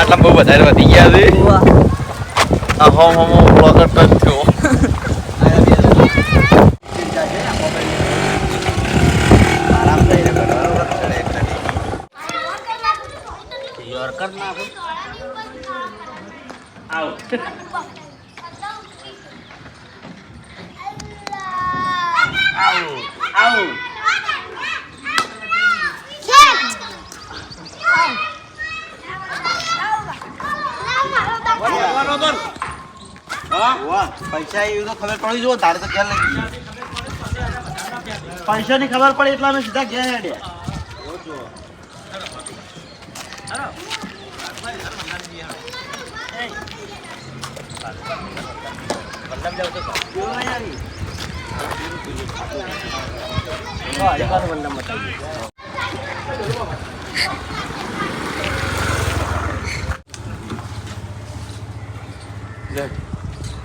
આટલા બહુ વધારે વધી ગયા છે. હોમ હોમ બ્લોગર થયો આરામ થઈને બરાબર ચડે એટલે નહીં. યોર્કર નાખો આવો આવું આવું વાહ, પૈસા એવી તો ખબર પડી જો તારે તો ક્યાં લઈ પૈસા ની ખબર પડી એટલે અમે સીધા ગયા હેડ્યા.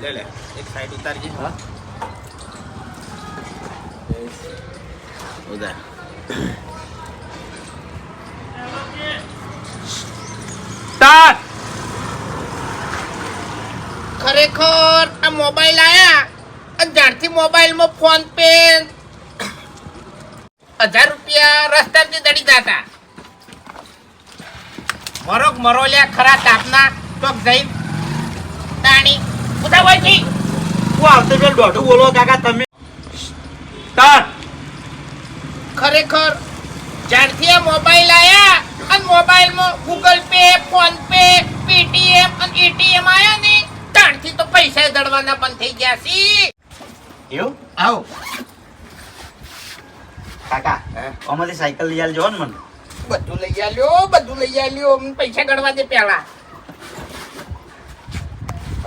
લે લે. એક સાઈડ ઉતારજે. હા? ઉતાર ખરેખર આ મોબાઈલ આયા? અને જ્યારથી મોબાઈલમાં ફોન પે હજાર રૂપિયા રસ્તાથી દડી જતા. મરોગ મરોલ્યા ખરા તાપના ચોક જઈ તાણી. ઉદા હું આવતો પેલ દોઢું બોલો કાકા તમે ખરેખર જ્યારથી આ મોબાઈલ આયા અને મોબાઈલમાં Google Pay PhonePe Paytm અને એટીએમ આયા ને ત્યારથી તો પૈસા દળવાના બંધ થઈ ગયા છે. એવું? આવો. કાકા અમારી સાયકલ લઈ આલજો ને મને. બધું લઈ આલ્યો બધું લઈ આલ્યો પૈસા ગણવા દે પેલા.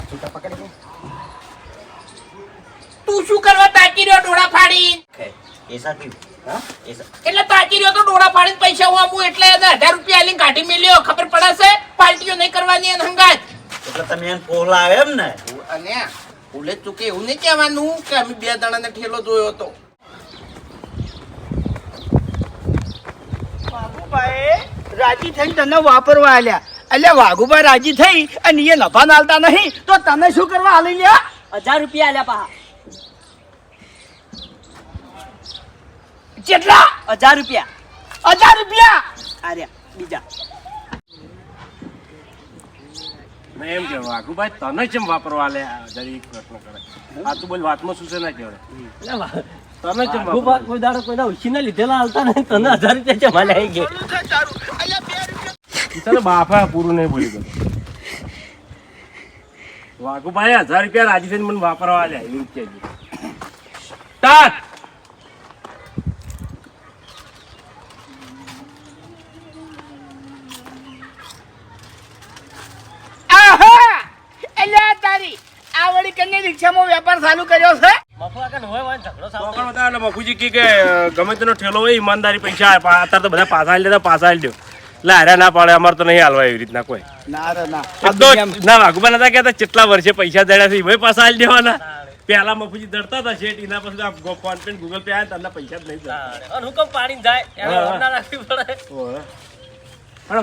તું શું કરવા તાકી રહ્યો ડોળા ફાડી? એસા સા- એટલે તાકી રહ્યો તો ડોળા ફાડીને પૈસા હું આપું? એટલે હજાર રૂપિયા લઈને કાઢી મેલ્યો. ખબર પડે છે? પાર્ટીઓ નહીં કરવાની એને હંગાત. એટલે તમે એને પોલા આવે એમ ને? અને ભૂલે ચૂકે એવું નહીં કહેવાનું કે અમે બે જણાને ઠેલો જોયો હતો. વાઘુભાઈ રાજી થઈને તને વાપરવા આલ્યા. એટલે વાઘુભાઈ રાજી થઈ અને એ નફા નાલતા નહીં તો તમે શું કરવા હાલી લ્યા? હજાર રૂપિયા આલ્યા પા કેટલા? હજાર રૂપિયા. હજાર રૂપિયા? આર્યા બીજા. મેં એમ કે વાઘુભાઈ તને કેમ વાપરવા લે જરી પ્રશ્ન કરે? આ તું બોલ વાતમાં શું છે ના કહેવાય? તને કેમ વાપરવા દાડો કોઈ દાડો ઉછીને લીધેલા હાલતા નહીં તને હજાર રૂપિયા છે મને આવી ગયા? તને બાફા પૂરું નહીં બોલી ગયો વાઘુભાઈ હજાર રૂપિયા રાજી થઈને મને વાપરવા લે એવું કહેજે સ્ટાર્ટ આહા એટલે આ તારી આ વળી કને વેપાર ચાલુ કર્યો છે? મફુજી કે ગમે તેનો ઠેલો હોય ઈમાનદારી પૈસા અત્યારે તો બધા પાછા લેતા પાછા દો. એટલે હાર્યા ના પાડે અમારે તો નહીં હાલવા એવી રીતના કોઈ. ના ના એ તો ના વાઘુબા નતા કહેતા કેટલા વર્ષે પૈસા દડ્યા છે એ પાછા આલી દેવાના. પેલા મફુજી દડતા હતા શેઠ એના પછી આ ફોન પે ગૂગલ પે આયા તમને પૈસા જ નહીં દડતા. હુકમ પાણી જાય રાખવી પડે. હાલો.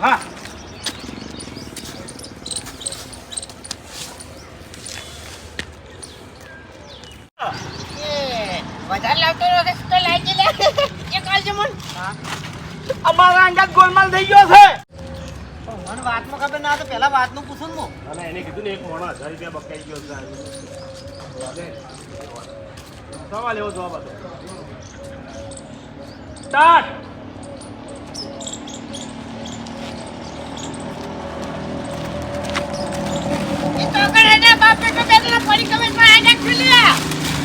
હા વધારે લાવતો વખત તો લાગી લે એક આલજે મન અમારા અંગાત ગોલમાલ થઈ ગયો છે મને વાતમાં ખબર ના તો પેલા વાતનું પૂછું ને અને એને એક હજાર રૂપિયા બકાઈ ગયો સવાલ એવો જવાબ હતો સ્ટાર્ટ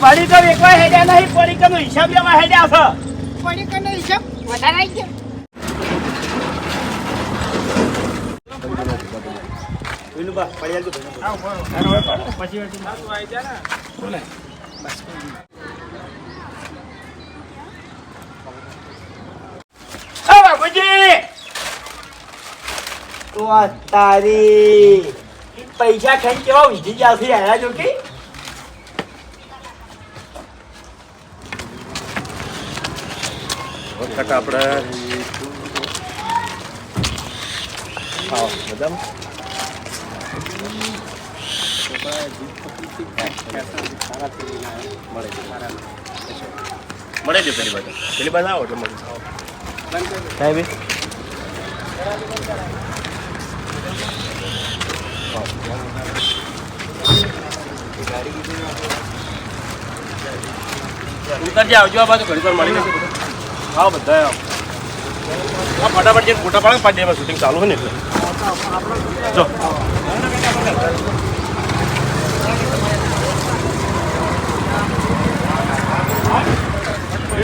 પડી તો એકવાર હેડ્યા નહીં પડી હિસાબ લેવા હેડ્યા છે. પડી હિસાબ વધારે આવી ગયો. વિનુબા પડી. આવજો પછી આવી જા ને. બોલે. બસ આ તારી પૈસા ખાઈ કેવા વીજી જાશે આવ્યા જો કે વખત આપણે મળે છે પેલી બાજુ. પેલી બાજુ આવો એટલે મળી સાહેબ. ઉતરજે આવજો આ બાજુ ઘડી વાર મળી લેશે બધા. આવો બધા આવો. આ ફટાફટ જે ફોટા પાડે પાંચ દિવસમાં શૂટિંગ ચાલુ હોય ને એટલે. જો.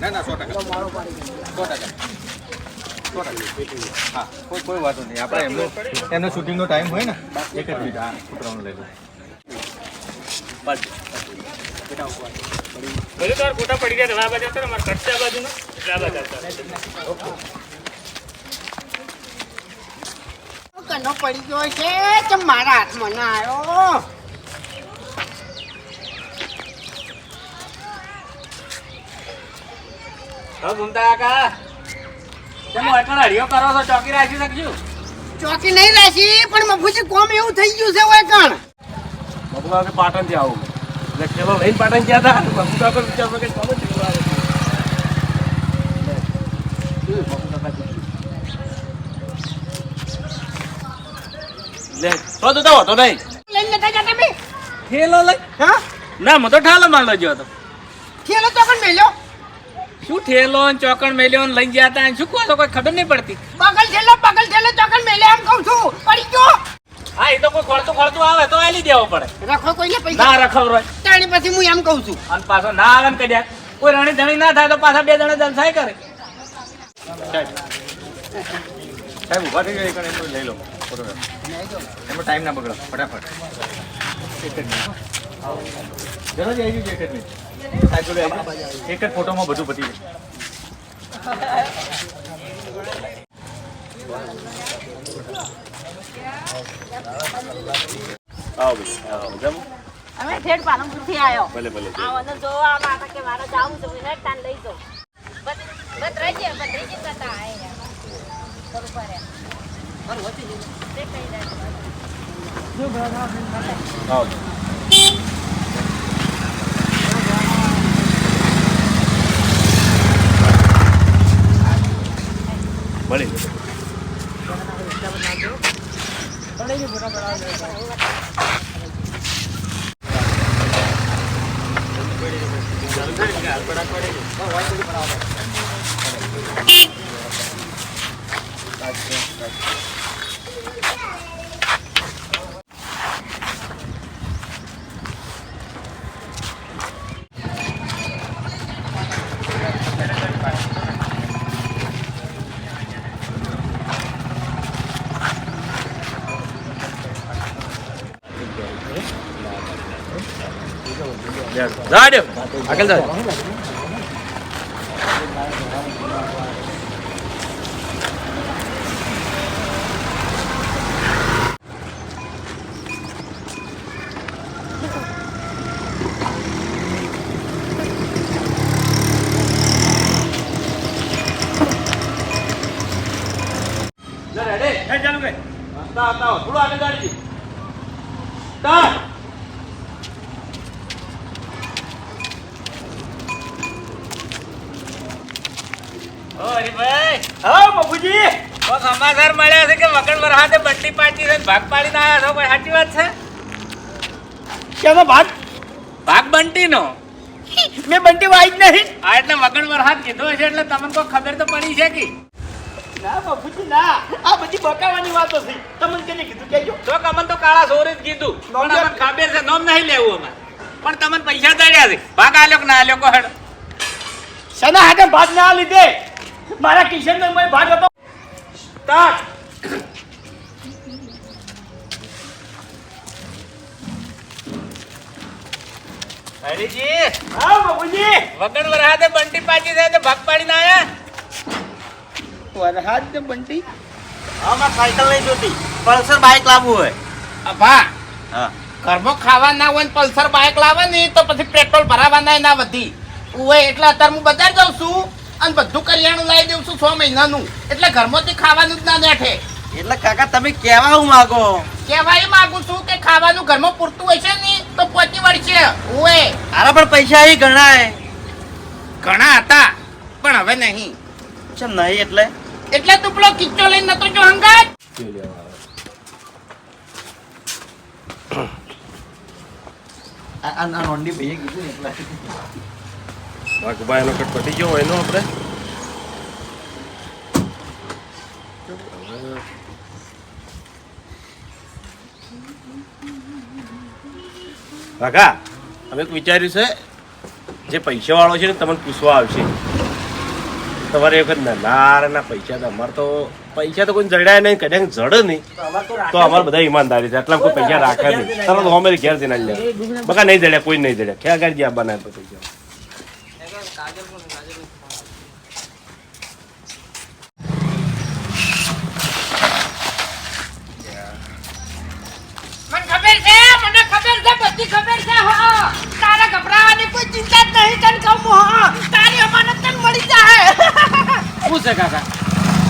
ના ના સો ટકા. સો ટકા. હા કોઈ કોઈ વાંધો નહીં. આપણે એમનો એમનો શૂટિંગનો ટાઈમ હોય ને એક જ મિનિટ. હા છોકરાઓને લઈ લો. ફોટા પડી ગયા આ બાજુ આવતા ને મારે આ એટલે આ બાજુ કનો પડી ગયો છે કે મારા હાથમાં ના આવ્યો? હા ઘૂમતા કાકા તમે એકણ હરિયો કરો છો ચોકી રાખી શકજો ચોકી નહીં રાશી પણ મફુજી કોમ એવું થઈ ગયું છે ઓય કણ. બબુકા કે પાટણથી આવું. એટલે ખેલો લઈને પાટણ ગયા હતા. બબુકા પર વિચાર કે કોમ જ આવે. લે તો તો તો નહીં. લઈને નતા જતા બે ખેલો લઈ? હા? ના મતો ઠાલો માંડો ગયો હતો. ખેલો તો પણ મેલ્યો? શું થેલો ને ચોકણ મેલ્યો ને લઈ ગયા હતા શું કહો છો કોઈ ખબર નહીં પડતી. બગલ થેલો બગલ થેલો ચોકણ મેલ્યો એમ કહું છું. પડી ગયો. હા એ તો કોઈ ખોળતું ખોળતું આવે તો આલી દેવો પડે. રખો કોઈને ના પૈસા રખવ રોય તાણી પછી હું એમ કહું છું. અને પાછો ના આવે ને કદ્યા કોઈ રણી ધણી ના થાય તો પાછા બે જણા જલસાય કરે. સાહેબ ઊભા થઈ જાય એમનો લઈ લો. એમાં ટાઈમ ના બગડો. ફટાફટ. એક જ મિનિટ આવી ગયું એક જ મિનિટ આવી. એક જ ફોટોમાં બધું પતી જાય. આવો ભાઈ આવો જમ અમે ઠેઠ પાલનપુરથી આવ્યો ભલે ભલે આવવાનો જોવા માટે કે મારે જાવું છે વિનય તાન લઈ જાઉં બસ બસ રહી જાય બસ રહી જાય કરતા આય બરોબર હે. તે કઈ રહ્યા. આવો મળી જાડ્યો આગળ જાડ રેડી હે ચાલુ કર તા તા થોડું આગળ જાડજી તા બંટી પાર્ટી છે ભાગ પાડીને આવ્યા છો? કોઈ સાચી વાત છે? કેનો ભાગ? ભાગ બંટી નો મેં બંટી વાઈ જ નહીં. આ એટલે વગર વરસાદ કીધો છે એટલે તમને કોઈ ખબર તો પડી છે કે? ના બાપુજી ના. આ બધી બકાવાની વાતો છે. તમને કેને કીધું? કેજો તો કમન તો કાળા સોરે જ કીધું. પણ અમને ખબર છે નોમ નહીં લેવું અમે. પણ તમને પૈસા દડ્યા છે. ભાગ આલ્યો કે ના આલ્યો? કો હેડ. સના હાકે ભાગ ના લીધે? મારા કિશન નો ભાગ હતો. સ્ટાર્ટ હરીજી! હા બાપુજી! વગર વરહાદે બંટી પાછી થાય તો ભાગ પાડીને આયા? વરહાદ બંટી? હા માં સાયકલ લઈ જોતી. પલ્સર બાઇક લાવવું હોય. અભા હા. ઘરમાં ખાવા ના હોય ને પલ્સર બાઇક લાવવાની તો પછી પેટ્રોલ ભરાવાના ના વધી. ઉવે એટલે અત્યારે હું બજાર જાઉં છું અને બધું કરિયાણું લાવી દઉં છું છ મહિનાનું. એટલે ઘરમાંથી ખાવાનું જ ના બેઠે એટલે કાકા તમે કેવા હું માગો? કહેવા એ માગું છું કે ખાવાનું ઘરમાં પૂરતું હોય છે ને તો પોચી વળશે ઓએ. આરા પણ પૈસા અહીં ગણાય. ઘણા હતા પણ હવે નહીં. ચમ નહીં એટલે? એટલે તું પેલો કિચ્ચો લઈને નતો જો હંગાત? આ આ- નોંડી ભાઈએ કીધું ને એટલે. વાઘભાઈ એનો કટ પટી ગયો હોય એનો આપણે. કાકા અમે વિચાર્યું છે? જે પૈસા વાળો છે ને તમને પૂછવા આવશે. તમારે એ વખત નાર ના પૈસા તો અમારે તો પૈસા તો કોઈ જડ્યા નહીં કદાચ જડે નહીં. તો અમારે બધા ઈમાનદારી છે આટલા કોઈ પૈસા રાખે નહીં. તરત અમે ઘેર જઈને લે બકા નહીં જડ્યા કોઈ નહીં જડ્યા. ક્યાં કાઢી ગયા બનાવે તો પૈસા મને ખબર છે મને ખબર છે બધી ખબર છે હા. તારા ગભરાવાની કોઈ ચિંતા જ નહીં તને કહું હો તારી અમાનત તને મળી જાય. શું છે કાકા?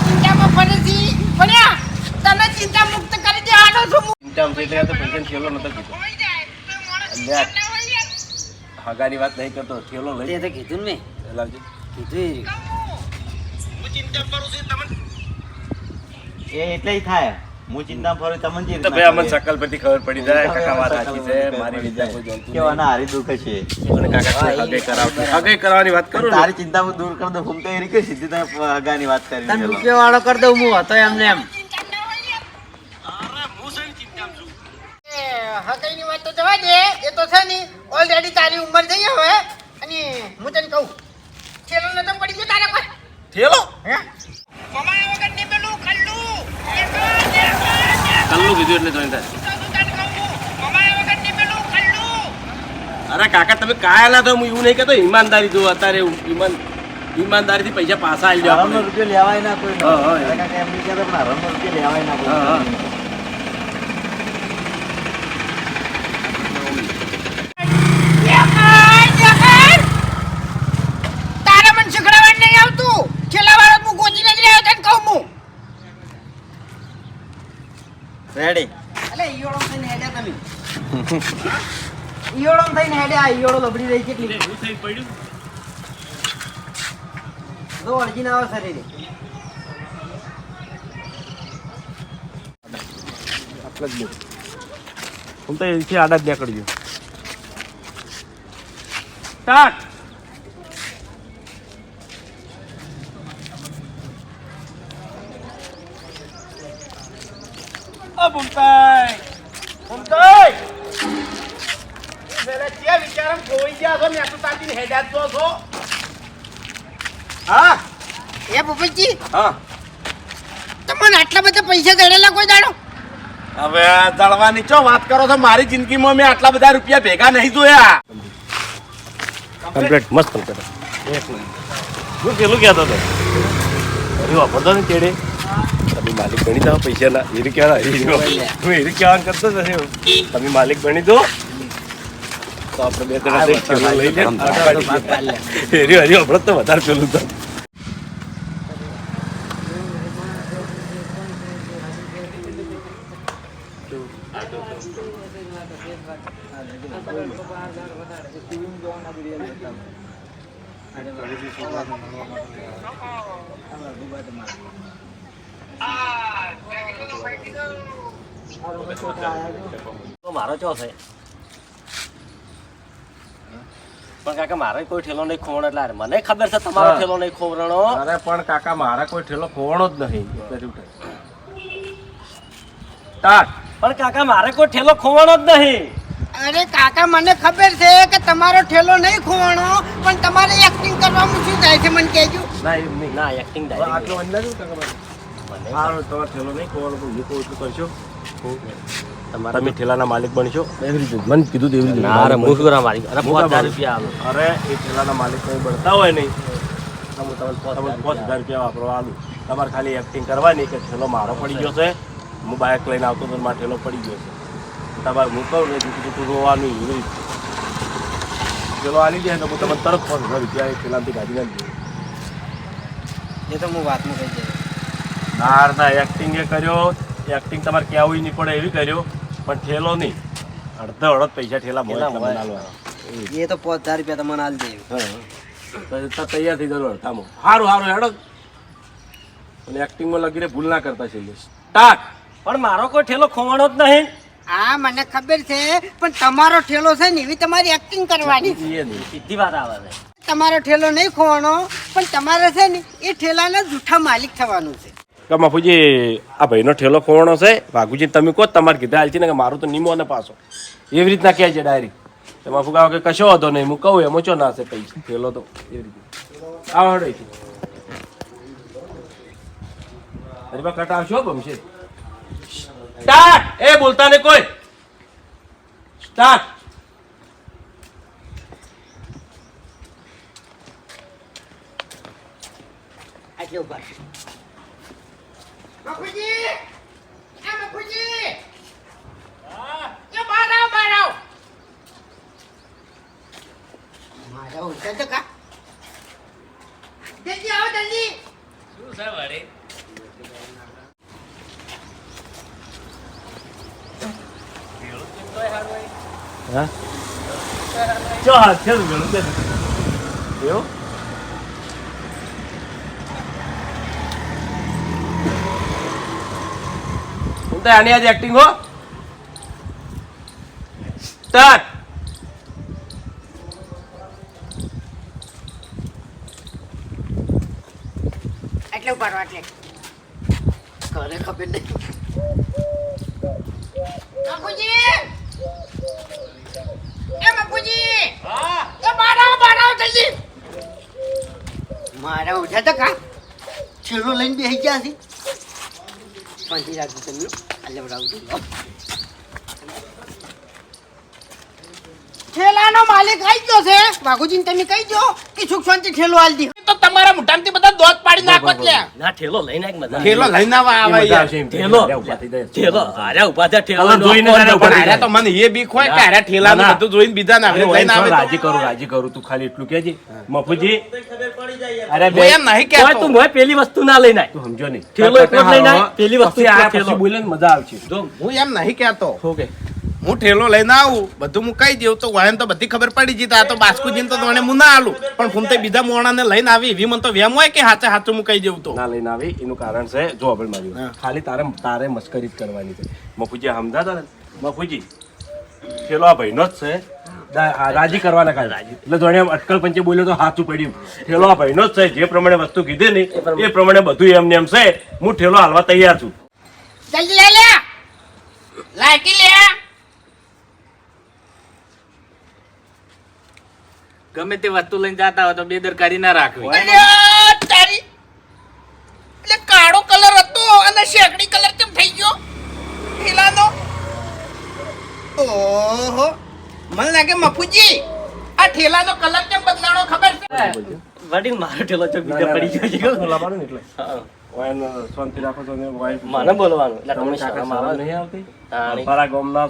ચિંતામાં ફરજી ફર્યા તને ચિંતા મુક્ત કરી દેવાનો છું હું. ચિંતામાં છે એટલે તો પૈસા થેલો નતો કીધો? હગાની વાત નહીં કરતો થેલો લઈ. તે તો કીધું ને. લાવજો. કીધું એ. એટલે થાય. હું ચિંતા ફરું તમને જે તો ભાઈ અમને શકલ પરથી ખબર પડી જાય કાકા વાત સાચી છે મારી વિદ્યા કોઈ જાણતું કેવાના હારી દુઃખ છે. અને કાકા હગે કરાવતું હગે કરાવવાની વાત કરું ને? તારી ચિંતા હું દૂર કરી દઉં હું તો એ રીતે સીધી તમે હગાની વાત કરી તને રૂપિયા વાળો કરી દઉં હું હતો એમને એમ. એ હગાઈની વાત તો જવા દે એ તો છે ને ઓલરેડી તારી ઉંમર થઈ હવે અને હું તને કહું નતો પડી ગયો તારે કોઈ થેલો? હે? કમાયા વગર ને પેલું ખલ્લું. કલ્લું કીધું એટલે જોઈને અરે કાકા તમે કાયા તો હું એવું નહીં કહેતો ઈમાનદારી જો અત્યારે ઈમાન ઈમાનદારીથી પૈસા પાછા આવી જાવ રૂપિયા લેવાય ના કોઈ. હા, હા, રૂપિયો લેવાય ના. કોઈ તારે મને શીખડાવવા નહીં આવતું છેલ્લા વાર હું ગોતી નથી રહ્યો તને કહું હું રેડી અલે ઈયોળો થઈને હેડ્યા તમે ઈયોળો થઈને ઈયોળો લબડી રહી કેટલી? તો અડજી ના આવે શરીરે. આટલા જ હું તો એથી આડા જ નીકળ્યો સ્ટાર્ટ! ગયા છો મેં તો તાતી હેડા છો. હા? એ ભૂપતજી હા. તમને આટલા બધા પૈસા ગણેલા કોઈ દાડો? હવે દળવાની ચો વાત કરો છો? મારી જિંદગીમાં મેં આટલા બધા રૂપિયા ભેગા નહીં જોયા. કમ્પ્લીટ મસ્ત કમ્પ્લીટ. એક મિનિટ. હું પેલું કહેતો હતો? અરે વાપરતો ને ચેડે તમે માલિક ગણી દો પૈસાના. એરી કહેવાના એ કહેવાનું કરતો તમે માલિક ગણી દો તો આપણે બે જણા લઈ લે એરી હજી હમણાં તો વધારે પેલું તો તો મારો ચો છે પણ કાકા મારે કોઈ ઠેલો નહીં ખોવણ એટલે. મને ખબર છે તમારો ઠેલો નહીં ખોવરણો. અરે પણ કાકા મારા કોઈ ઠેલો ખોવાનો જ નહીં? સ્ટાર્ટ પણ કાકા મારે કોઈ ઠેલો ખોવણો જ નહીં. અરે કાકા મને ખબર છે કે તમારો ઠેલો નહીં ખોવાનો પણ તમારે એક્ટિંગ કરવાનું શું થાય છે મને કહેજો. ના એમ નહીં. ના એક્ટિંગ થાય આટલો અંદાજ કાકા મને સારું તમારો ઠેલો નહીં ખોવાનો પણ હું કહું એટલું કરશો તમે ઠેલાના માલિક બનશો? મને કીધું તેવી રીતે. ના અરે હું શું કરવા મારી અરે પાંચ હજાર રૂપિયા આવે અરે એ ઠેલાના માલિક તમે બનતા હોય નહીં. તો હું તમને તમને પાંચ હજાર રૂપિયા વાપરવા આલું. તમારે ખાલી એક્ટિંગ કરવાની કે ઠેલો મારો પડી ગયો છે? હું બાઇક લઈને આવતો હતો મારો ઠેલો પડી ગયો છે. તમારે હું કહું ને જુદું જુઠું રોવાનું એવી રીતે. ઠેલો આલી જાય તો હું તમને તરત પાંચ હજાર રૂપિયા એ કાઢી નાખી એ તો હું વાતમાં કહી દઉં. નાર ના એક્ટિંગ એ કર્યો. એક્ટિંગ તમારે કહેવું નહીં પડે એવી કર્યો. પણ ઠેલો નહીં. અડધો અડધ પૈસા ઠેલા તમને એ તો પાંચ હજાર રૂપિયા તમને આલ દે. તો તૈયાર થઈ જવાનું અડધામાં. સારું સારું હેડો. અને એક્ટિંગમાં લગીને ભૂલ ના કરતા છે સ્ટાર્ટ પણ મારો કોઈ ઠેલો ખોવાનો જ નહીં. હા મને ખબર છે પણ તમારો ઠેલો છે ને એવી તમારી એક્ટિંગ કરવાની. સીધી વાત આવે છે. તમારો ઠેલો નહીં ખોવાનો પણ તમારે છે ને એ ઠેલાના જૂઠા માલિક થવાનું છે. કે બાપુજી આ ભાઈનો ઠેલો ખોવાનો છે ભાગુજી તમે કહો, તમારે કીધા હાલ છે ને કે મારું તો નીમો ને પાછો. એવી રીતના કહે છે ડાયરેક્ટ એમાં ફુગાવો કે કશો વાંધો નહીં, હું કહું, એમાં ચો ના છે પૈસા ઠેલો તો એવી રીતે. આવો હડો અહીંથી. હરી બા કટ આવશો ગમશે. સ્ટાર્ટ! એ બોલતા ને કોઈ. સ્ટાર્ટ! આટલે ઊભા રહો. મફુજી એ મફુજી એ બહાર આવો બહાર આવો મારા ઓછા તો કા જલ્દી આવો જલ્દી હા ચો હાથ છે ગણું તે એવું હું તો આની આજ એક્ટિંગ હો સ્ટાર્ટ આટલે ઊભા રહો આટલે ઘરે ખબર નહીં મફુજી એ મફુજી એ બહાર આવો બહાર આવો જલ્દી મારા ઓછા તો કા છેલ્લો લઈને બેસી ગયા છે શાંતિ રાખજો તમે આલે બરાબર ઠેલાનો માલિક આવી ગયો છે. બાગુજીને તમે કહી દો કે સુખ શાંતિ ઠેલો આલ દી. તો તમારા મુઠામથી બધા દોત પાડી નાખો લે ના ઠેલો લઈને આય મજા ઠેલો લઈને આવા આવા યાર. ઠેલો. ઠેલો આરે ઊભા થા ઠેલો જોઈને ઊભા થઈ તો મને એ બીક હોય કે આરે ઠેલાનું ના. બધું જોઈને બીજા ના આવે લઈને આવે. રાજી કરું રાજી કરું. તું ખાલી એટલું કહેજે. મફુજી. અરે બે એમ નહીં કે તું મોય પેલી વસ્તુ ના લઈને. તું સમજો નહીં. ઠેલો એટલો લઈને પેલી વસ્તુ આ ઠેલો. બોલે મજા આવશે. જો હું એમ નહીં કહેતો. ઓકે કે? હું ઠેલો લઈને આવું બધું હું કહી દઉં તો વાયન તો બધી ખબર પડી જતી આ તો બાસ્કુજીને તો તોણે હું ના આલું પણ ફૂમતે બીજા મોણાને લઈને આવી એવી મને તો વેમ હોય કે હાથે હાથું હું કહી દઉં તો? ના લઈને આવી એનું કારણ છે જો આપણે મારી ખાલી તારે તારે મસ્કરી જ કરવાની છે. મફુજી સમજાતા તા મફુજી ઠેલો આ ભાઈનો જ છે. આ રાજી કરવાના કારણે એટલે જોડે અટકલ પંચે બોલ્યો તો હાથું પડ્યું. ઠેલો આ ભાઈનો જ છે જે પ્રમાણે વસ્તુ કીધી ને એ પ્રમાણે. બધું એમને એમ છે. હું ઠેલો હાલવા તૈયાર છું. જલ્દી લઈ લે. લાઈટી લે. ગમે તે વસ્તુ લઈને જતા હોય તો બેદરકારી ના રાખવી. અલ્યા, તારી એટલે કાળો કલર હતો અને શેકડી કલર કેમ થઈ ગયો? ઠેલાનો ઓહો મને લાગે મફુજી આ ઠેલાનો કલર કેમ બદલાણો ખબર છે? વડી મારો ઠેલો તો બીજા પડી ગયો છે. હું લાવવાનું ને એટલે હા. વાયન શાંતિ રાખો છો ને વાયન મને બોલવાનું એટલે તમને ના શરમ આવે નહીં આવતી?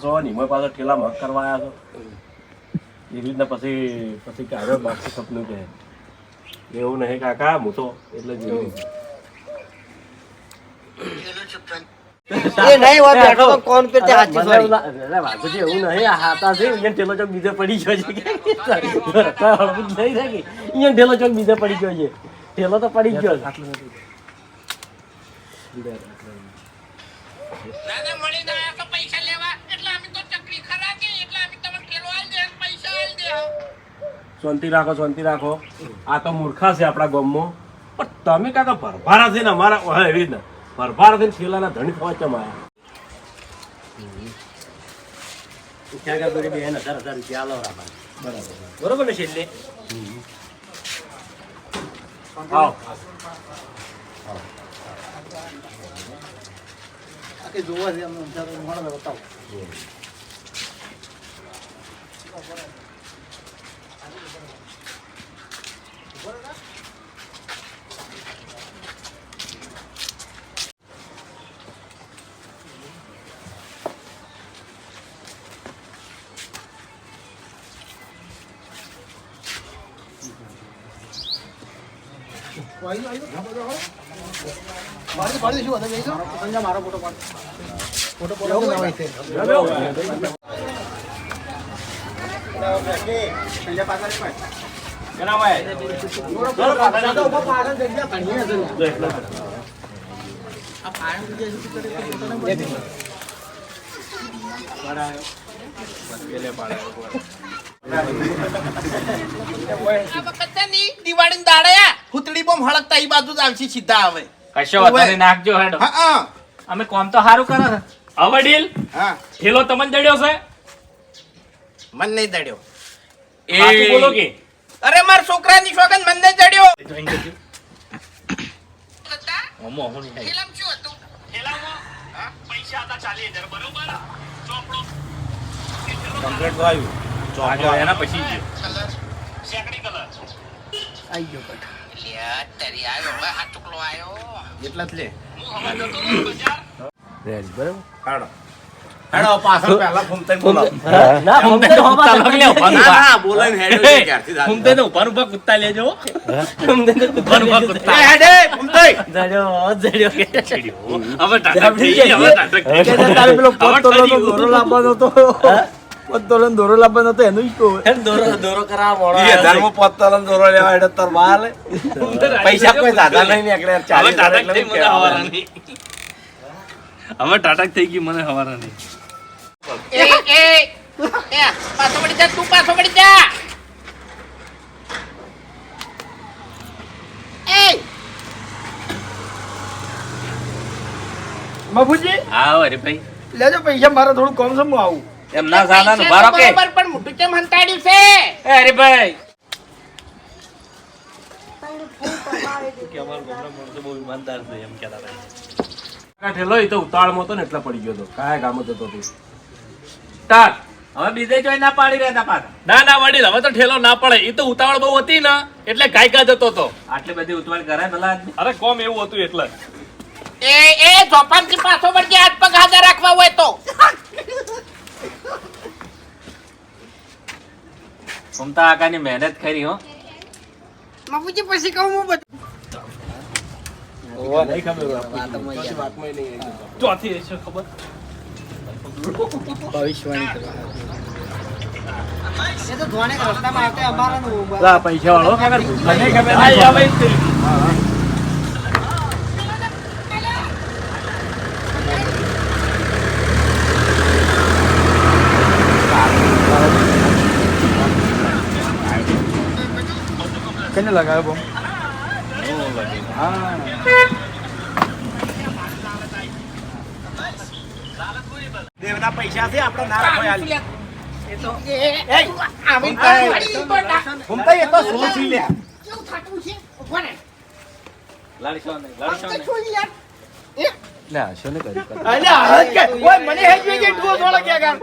છો ને પાછો ઠેલા મત કરવા આવ્યા છો. એવી રીતના પછી પછી કે હવે બાકી સપનું કહે એવું નહીં કાકા હું તો એટલે જ એવું. એ નહીં હોય બેઠો શાંતિ રાખો શાંતિ રાખો. આ તો મૂર્ખા છે આપણા ગામમાં. પણ તમે કાકા ભરભારા છે ને અમારા હા એવી રીતના. ભરભારા થઈને છેલ્લાના ધણી થવા ચમ આવ્યા બેન? હજાર હજાર રાખવાનું બરોબર ને છેલ્લે? આવો. આ વખતે ની દિવાળીની દાડે હુતડી બોમ હળકતા એ બાજુ જ આવશે સીધા આવે કશો વાંધો નાખજો હેડો. હા અમે કોમ તો સારું કરે હવે ડીલ? હા. ઠેલો તમને જડ્યો છે? મન નહીં દડ્યો. એ બોલો કે. અરે માર છોકરાની સોગન મન નહીં દડ્યો. ઓમો હું નહીં થાય. શું હતું? પૈસા હતા ચાલી હજાર બરોબર? ચોપડો. કમ્પ્લેટ તો આવ્યું. એના પછી જ. સેકડી કલર લ્યા, તારી આયો એટલા જ લે. હું હવે જતો હતો બજાર. રેડી બરાબર? હાડો હાડો પાછળ પહેલા ફૂમતાઈને બોલાવો. ના ફૂમતે તો કૂદતા લાગી ના ના બોલાઈને હેડ્યો ક્યારથી દાદા. ફૂમતે તો ઉભાનું ઊભા કૂદતા લેજો. ઉભાનું ઊભા કૂદતા. એ હેડે ફૂમતાઈ. જડ્યો જડ્યો. કે હવે ટાટક હવે ટાટક થઈ ગઈ. કે તારે પેલો ઠરી દોરો ગયું. લાવવાનો હતો પોત તોલનો દોરો લાવવાનો હતો એનું જ કહું. દોરો દોરો કરાવવા મોડો એ ધર્મ પત્તોલન દોરો લેવા એટલે તાર માલ પૈસા કોઈ દાદા નહીં નીકળે ચાલીસ ટાટક થઈ મને હવારા નહીં હવે ટાટક થઈ ગઈ મને હવારાની. એ એ. એ પાછો પડી જા તું પાછો પડી જા. એ. બાપુજી? આવો રે ભાઈ લેજો પૈસા મારે થોડું કમ સમ આવું. એમ ના સાના નું બારો કે બરોબર પણ મોટું કેમ હંતાડ્યું છે? એ અરે ભાઈ આ એ તો ઉતાળમાં હતો ને એટલે પડી ગયો હતો કાયા ગામ હતો તે તાર. હવે બીજે જોઈ ના પાડી રહ્યા પાછા. ના ના વડીલ હવે તો ઠેલો ના પડે. એ તો ઉતાવળ બહુ હતી ને એટલે ગાયકા જતો હતો આટલી બધી ઉતવાળ કરાય ભલા અરે કોમ એવું હતું એટલે એ એ જોપાનથી પાછો વળી જા હાથ પગ હાજર રાખવા હોય તો. ઘૂમતા આકાની મહેનત ખરી હો. બાપુજી પછી કહું હું બધું. નહીં ખબર હોય આપણને. ચોથી વાતમાં ય નહીં આવી. ચોથી હશે ખબર લા પૈસા વાળો ખબર કેને લગાવ્યો બમ દેવના પૈસા છે આપણે ના રાખો યાર. એ તો ના- એ તો શું છે લ્યા? કેવું થાતું છે ઊભો રહે. લડશો નહીં લડશો આમ તો નહીં છું યાર અલ્યા હાથ કે ઓય મને હેજવે કે ટુઓ સોળા કે ગામ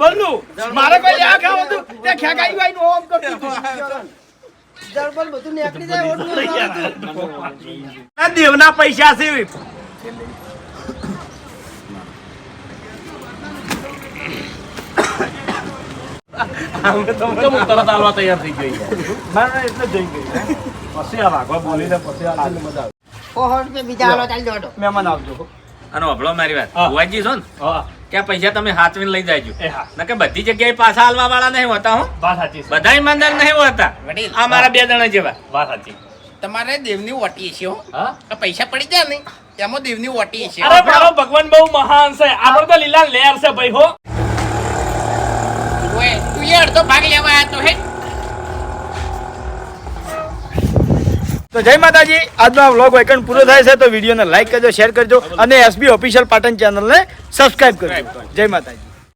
બલ્લુ મારે કોઈ આ ખાવ હતું તે ખેગાઈ વાઈ નો ઓમ કરતી આ દેવના પૈસા છે. તો હું તરત આલવા તૈયાર થઈ ગઈ. ના ના એટલે જઈ ગઈ. પછી આ વાઘવા બોલીને પછી આ મજા આવે. ઓહો રૂપિયા બીજા હાલો ચાલી દોડો મહેમાન આવજો અને વભળો મારી વાત. ભુવાજી છો ને? હા. કે પૈસા તમે હાથવીને લઈ જાયજો હા. કે બધી જગ્યાએ પાછા હાલવા વાળા નહીં હોતા હું. બધા ઈમાનદાર નહીં હોતા. આ મારા બે જણા જેવા. વાત સાચી. તમારે દેવની ઓટી છે હો. હા? પૈસા પડી જાય ને એમાં દેવની ઓટી છે. અરે મારો ભગવાન બહુ મહાન છે. આપણે તો લીલા લેર છે ભાઈ હો. તું રૂપિયા અડધો ભાગ લેવા આવ્યો હે? તો જય માતાજી આજનો આ વ્લોગ વેકન પૂરો થાય છે તો વિડીયોને લાઈક કરજો શેર કરજો અને એસબી ઓફિશિયલ પાટણ ચેનલને સબસ્ક્રાઇબ કરજો. જય માતાજી.